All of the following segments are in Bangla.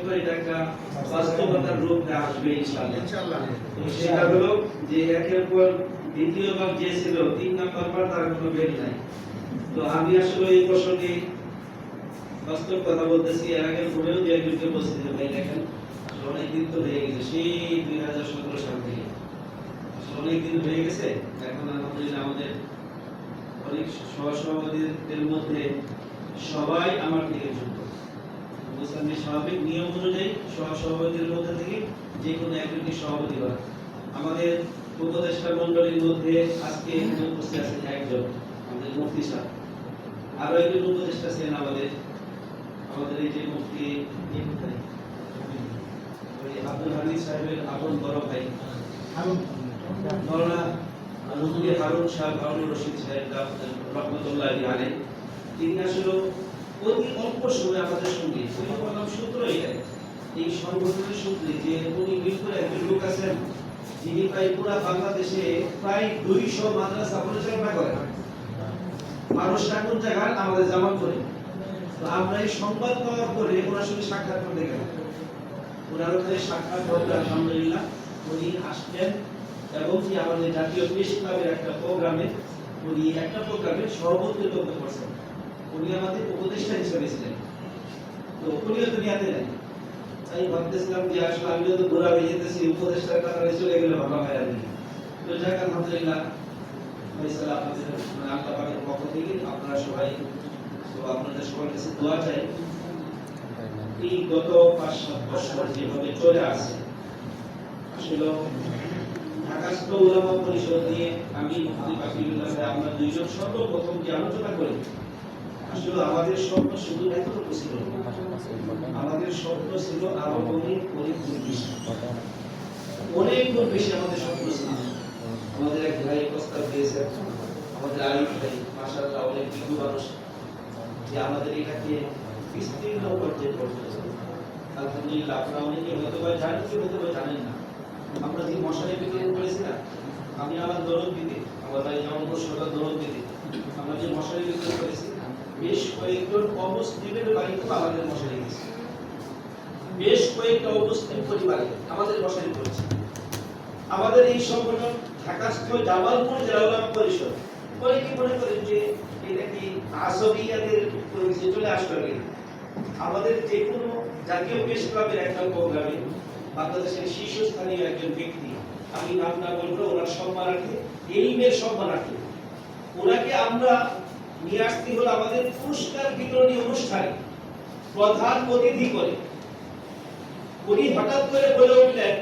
সময় এটা একটা বাস্তবতার রূপ আসবে ইনশাআল্লাহ। ইনশাআল্লাহ। সেটা হলো যে একের পর দ্বিতীয় ভাগ যে ছিল তিন নাম্বার বার তার কোনো বের নাই। তো আমি আসলে এই প্রসঙ্গে বাস্তব কথা বলতেছি এর আগে ফোনেও যে একজনকে বলছি যে ভাই দেখেন আসলে অনেক দিন তো হয়ে গেছে সেই দুই হাজার সতেরো সাল থেকে। আসলে হয়ে গেছে এখন আলহামদুলিল্লাহ আমাদের অনেক সহসভাপতিদের মধ্যে সবাই আমার থেকে যুক্ত যে স্বাভাবিক নিয়ম অনুযায়ী সহসভাপতির মধ্যে থেকে যে কোনো একজনকে সভাপতি হয়। আমাদের উপদেষ্টা মন্ডলীর মধ্যে আজকে এখানে উপস্থিত আছেন একজন, আমাদের মুফতি সাহেব আরও একজন উপদেষ্টা ছিলেন আমাদের আমাদের এই যে মুফতি আব্দুল হামিদ সাহেবের আপন বড় ভাই। মৌলানা মুফতি হারুন সাহেব হারুন রশিদ সাহেব, রহমতুল্লাহ আলাই তিনি আসলে অতি অল্প সময় আমাদের সঙ্গে সূত্র এটাই এই সংগঠনের সূত্রে যে উনি মিরপুরে একজন লোক আছেন, যিনি প্রায় পুরা বাংলাদেশে প্রায় দুইশো মাদ্রাসা পরিচালনা করেন। মানুষ এখন জায়গায়? আমাদের জামা করে তো আমরা এই সংবাদ পাওয়ার পরে ওনার সঙ্গে সাক্ষাৎ করতে গেলাম। ওনার ওখানে সাক্ষাৎ করতে আলহামদুলিল্লাহ উনি আসলেন এবং কি আমাদের জাতীয় প্রেস ক্লাবের একটা প্রোগ্রামে, উনি একটা প্রোগ্রামে সভাপতিত্ব করছেন উনি আমাদের উপদেষ্টা হিসেবে ছিলেন। তো উনিও দুনিয়াতে নেই। তাই ভাবতেছিলাম যে আসলে আমি যদি ঘোরা হয়ে যেতেছি, উপদেষ্টার কারণে চলে গেলে ভালো হয় আর তো যাক, আলহামদুলিল্লাহ। আপনাদের মানে আল্লাহ পক্ষ থেকে আপনারা সবাই, তো আপনাদের সবার কাছে দোয়া চাই। এই গত পাঁচ সাত বছর যেভাবে চলে আসছে, আসলে ঢাকাস্থ উলামা পরিষদ নিয়ে আমি মুফতি বাকিরুল্লাহ সাহেব আমরা দুইজন সর্বপ্রথম যে আলোচনা করি আমাদের স্বপ্ন আমাদের স্বপ্ন ছিল অনেক বেশি। আমাদের স্বপ্ন আমাদের এক আমাদের ভাই মানুষ। যে আমাদের এটাকে না। আমরা যে মশারি করেছি না আমি আমার দরদ দিতে, আমার ভাই যেমন সরকার দরদ দিতে, আমরা যে মশারি বিতরণ করেছি বেশ কয়েকজন অমুসলিমের বাড়িতেও আমাদের মশারি গেছে বেশ কয়েকটা অমুসলিম পরিবারে আমাদের মশারি করেছে আমাদের এই সংগঠন ঢাকাস্থ জামালপুর জেলা উলামা পরিষদ অনেকে মনে করেন যে এটা কি আসবিয়াদের পরিচয় চলে আগে। আমাদের যে কোনো জাতীয় প্রেস ক্লাবের একটা প্রোগ্রামে বাংলাদেশের শীর্ষস্থানীয় একজন ব্যক্তি, আমি নাম না বলব ওনার সম্মানার্থে, এলিমের সম্মানার্থে, ওনাকে আমরা নিয়ে আসতে হলো আমাদের পুরস্কার বিতরণী অনুষ্ঠানে, প্রধান অতিথি করে। উনি হঠাৎ করে বলে উঠলেন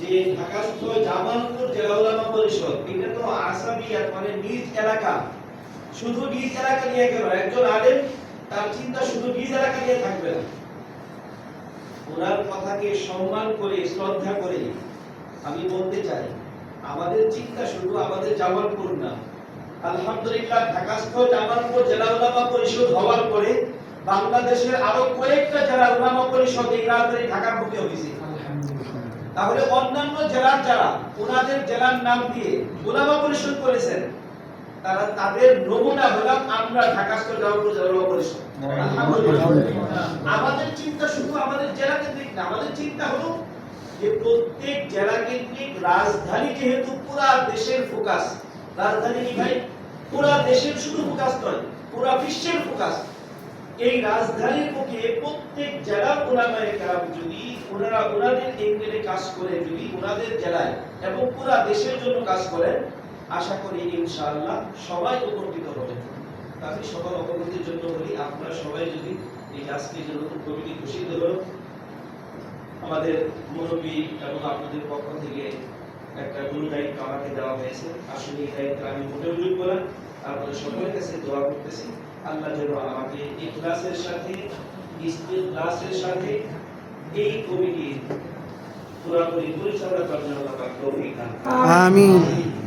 যে ঢাকাস্থ জামালপুর জেলা উলামা পরিষদ, এটা তো আসামিয়া মানে নিজ এলাকা। শুধু নিজ এলাকা নিয়ে কেন? একজন আলেম, তার চিন্তা শুধু নিজ এলাকা নিয়ে থাকবে না। ওনার কথাকে সম্মান করে, শ্রদ্ধা করে আমি বলতে চাই, আমাদের চিন্তা শুধু আমাদের জামালপুর না আলহামদুলিল্লাহ ঢাকাস্থ জামালপুর জেলা উলামা পরিষদ হওয়ার পরে বাংলাদেশের আরও কয়েকটা জেলা উলামা পরিষদ এই রাজধানী ঢাকার মুখে হয়েছে। তাহলে অন্যান্য জেলার যারা ওনাদের জেলার নাম দিয়ে উলামা পরিষদ করেছেন তারা তাদের নমুনা হলাম আমরা ঢাকাস্থ জামালপুর জেলা পরিষদ। আমাদের চিন্তা শুধু আমাদের জেলা কেন্দ্রিক না আমাদের চিন্তা হলো যে প্রত্যেক জেলা কেন্দ্রিক রাজধানী যেহেতু পুরা দেশের ফোকাস রাজধানী কি ভাই পুরা দেশের শুধু ফোকাস নয়, পুরা বিশ্বের ফোকাস। এই রাজধানীর বুকে প্রত্যেক জেলার ওলামায়ে কেরাম যদি ওনারা ওনাদের এঙ্গেলে কাজ করে, যদি ওনাদের জেলায় এবং পুরা দেশের জন্য কাজ করেন, আশা করি ইনশাআল্লাহ সবাই উপকৃত হবেন আমি সবার অবগতির জন্য বলি, আপনারা সবাই যদি এই আজকে যে নতুন কমিটি ঘোষিত হলো, আমাদের মুরব্বী এবং আপনাদের পক্ষ থেকে একটা গুরু দায়িত্ব আমাকে দেওয়া হয়েছে। আসলে এই দায়িত্ব আমি মোটেও যোগ্য না আপনাদের সকলের কাছে দোয়া করতেছি। আল্লাহ যেন আমাকে ক্লাসের সাথে ক্লাসের সাথে এই কমিটির পুরাপুরি পরিচালনা করার জন্য আমি আমিন।